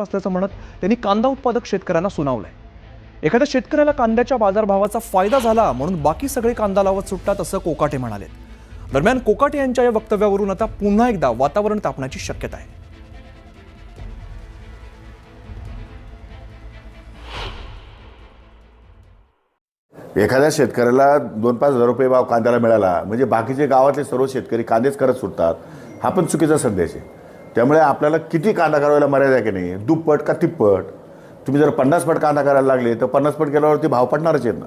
असल्याचं म्हणत त्यांनी कांदा उत्पादक शेतकऱ्यांना सुनावलंय. एखाद्या शेतकऱ्याला कांद्याच्या बाजारभावाचा फायदा झाला म्हणून बाकी सगळे कांदा लावत सुटतात असं कोकाटे म्हणाले दरम्यान कोकाटे यांच्या या वक्तव्यावरून आता पुन्हा एकदा वातावरण तापण्याची शक्यता आहे. एखाद्या शेतकऱ्याला दोन पाच हजार रुपये भाव कांद्याला मिळाला म्हणजे बाकीचे गावातले सर्व शेतकरी कांदेच करत सुटतात हा पण चुकीचा संदेश आहे. त्यामुळे आपल्याला किती कांदा करायला मर्यादा आहे की नाही? दुप्पट का तिप्पट? तुम्ही जर पन्नास पट कांदा करायला लागले तर पन्नास पट केल्यावरती भाव पडणारच आहेत ना.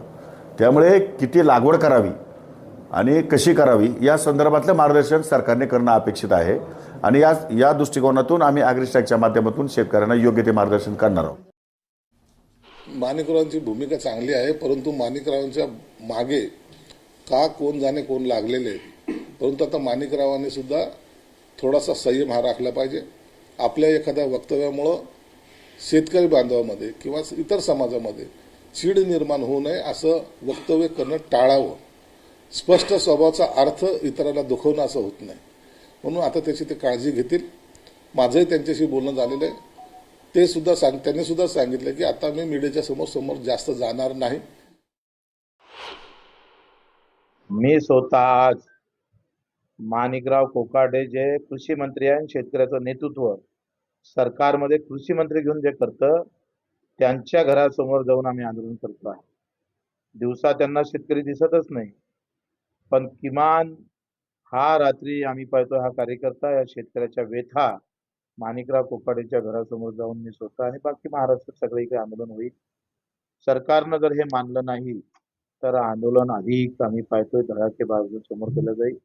त्यामुळे किती लागवड करावी आणि कशी करावी या संदर्भातलं मार्गदर्शन सरकारने करणं अपेक्षित आहे. आणि या या दृष्टिकोनातून आम्ही ॲग्रिस्टॅकच्या माध्यमातून शेतकऱ्यांना योग्य ते मार्गदर्शन करणार आहोत. माणिकरावांची भूमिका चांगली आहे परंतु माणिकरावांच्या मागे का कोण जाणे कोण लागलेले परंतु आता माणिकरावांनी सुद्धा थोडासा संयम हा राखला पाहिजे. आपल्या एखाद्या वक्तव्यामुळं शेतकरी बांधवामध्ये किंवा इतर समाजामध्ये चीड निर्माण होऊ नये असं वक्तव्य करणं टाळावं. स्पष्ट स्वभावाचा अर्थ इतरांना दुखवणं असं होत नाही. म्हणून आता त्याची ते काळजी घेतील. माझंही त्यांच्याशी बोलणं झालेलं आहे. ते सुद्धा सांग त्यांनी सुद्धा सांगितलं की आता मी मीडियाच्या समोर समोर जास्त जाणार नाही. मी स्वतः आज माणिकराव कोकाडे जे कृषी मंत्री आहे शेतकऱ्याचं नेतृत्व सरकारमध्ये कृषी मंत्री घेऊन जे करतं त्यांच्या घरासमोर जाऊन आम्ही आंदोलन करतो आहे. दिवसा त्यांना शेतकरी दिसतच नाही. पण किमान हा रात्री आम्ही पाहतो हा कार्यकर्ता या शेतकऱ्याच्या व्यथा माणिकराव कोकाडेच्या घरासमोर जाऊन मी स्वतः आणि बाकी महाराष्ट्रात सगळीकडे आंदोलन होईल. सरकारनं जर हे मानलं नाही तर आंदोलन अधिक आम्ही पाहतोय धडाके बाजू समोर केलं जाईल.